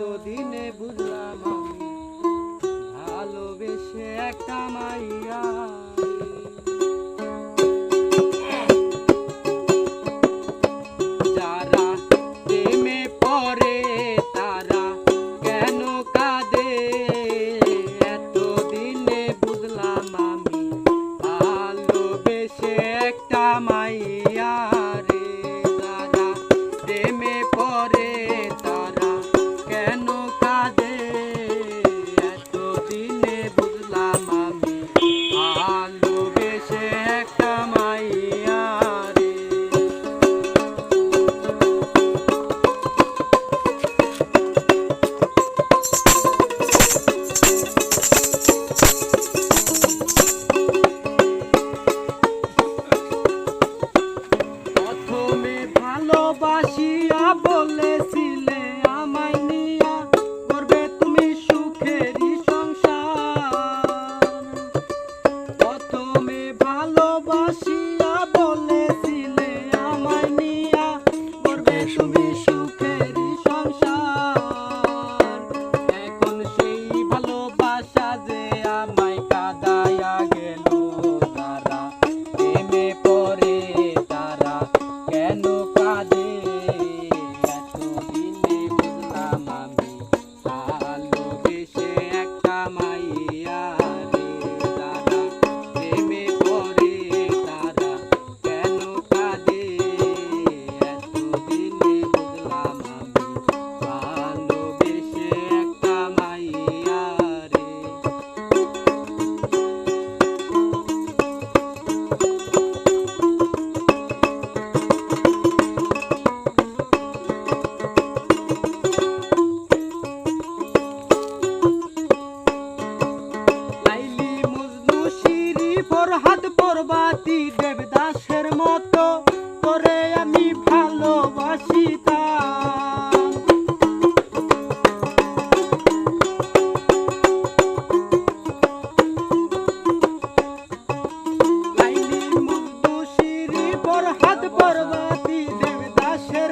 এতদিনে বুঝলাম ভালোবেসে একটা মাইয়া ভালোবাসিয়া বলে হাত পর্বতী দেবদাসের